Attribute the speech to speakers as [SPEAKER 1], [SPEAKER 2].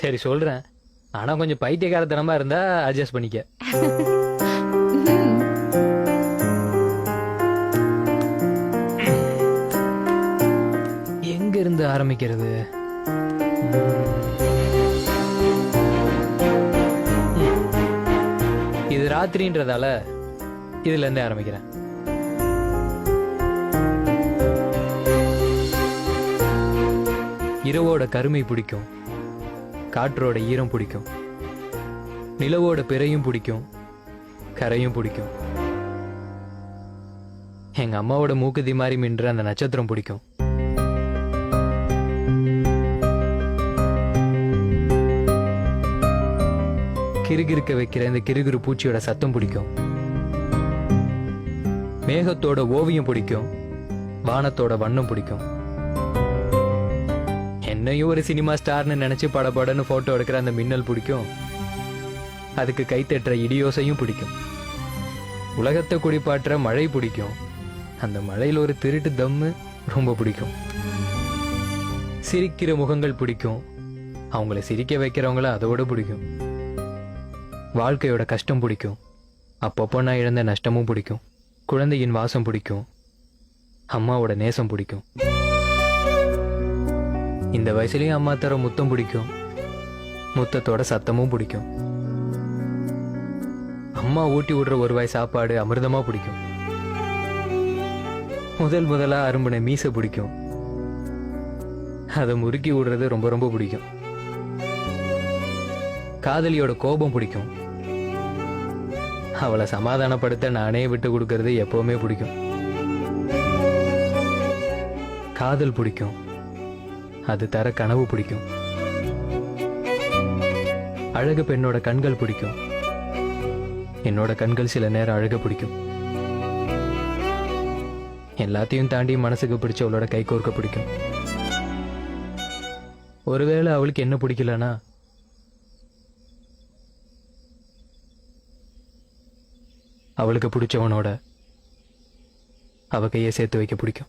[SPEAKER 1] சரி சொல்றேன். ஆனா கொஞ்சம் பைத்தியக்காரத்தனமா இருந்தா அட்ஜஸ்ட் பண்ணிக்க. எங்க இருந்து ஆரம்பிக்கிறது? இது ராத்திரின்றதால இதுல இருந்தே ஆரம்பிக்கிறேன். இரவோட கருமை பிடிக்கும். காற்றோட ஈரம் பிடிக்கும். நிலவோட பிறையும் பிடிக்கும். கரையும் பிடிக்கும். எங்க அம்மாவோட மூக்குதி மாதிரி மின்ற அந்த நட்சத்திரம் பிடிக்கும். கிறுகிறுக்க வைக்கிற இந்த கிறுகிறு பூச்சியோட சத்தம் பிடிக்கும். மேகத்தோட ஓவியம் பிடிக்கும். வானத்தோட வண்ணம் பிடிக்கும். என்னையும் ஒரு சினிமா ஸ்டார்னு நினைச்சு படபடன்னு போட்டோ எடுக்கிற அந்த மின்னல் பிடிக்கும். அதுக்கு கை தட்டுற இடியோசையும் பிடிக்கும். உலகத்தை குடிப்பாட்டுற மழை பிடிக்கும். அந்த மழையில் ஒரு திருட்டு தம்மு ரொம்ப பிடிக்கும். சிரிக்கிற முகங்கள் பிடிக்கும். அவங்கள சிரிக்க வைக்கிறவங்கள அதோட பிடிக்கும். வாழ்க்கையோட கஷ்டம் பிடிக்கும். அப்பப்போ நான் இழந்த நஷ்டமும் பிடிக்கும். குழந்தையின் வாசம் பிடிக்கும். அம்மாவோட நேசம் பிடிக்கும். இந்த வயசுலயும் அம்மா தர முத்தம் பிடிக்கும். முத்தத்தோட சத்தமும் பிடிக்கும். அம்மா ஊட்டி விடுற ஒரு வாய் சாப்பாடு அமிர்தமா பிடிக்கும். முதல் முதலா அரும்பின மீசை பிடிக்கும். அதை முறுக்கி விடுறது ரொம்ப ரொம்ப பிடிக்கும். காதலியோட கோபம் பிடிக்கும். அவளை சமாதானப்படுத்த நானே விட்டு கொடுக்கறது எப்பவுமே பிடிக்கும். காதல் பிடிக்கும். அது தர கனவு பிடிக்கும். அழகு பெண்ணோட கண்கள் பிடிக்கும். என்னோட கண்கள் சில நேரம் அழக பிடிக்கும். எல்லாத்தையும் தாண்டி மனசுக்கு பிடிச்சவளோட கை கோர்க்க பிடிக்கும். ஒருவேளை அவளுக்கு என்ன பிடிக்கலனா? அவளுக்கு பிடிச்சவனோட அவ கையை சேர்த்து வைக்க பிடிக்கும்.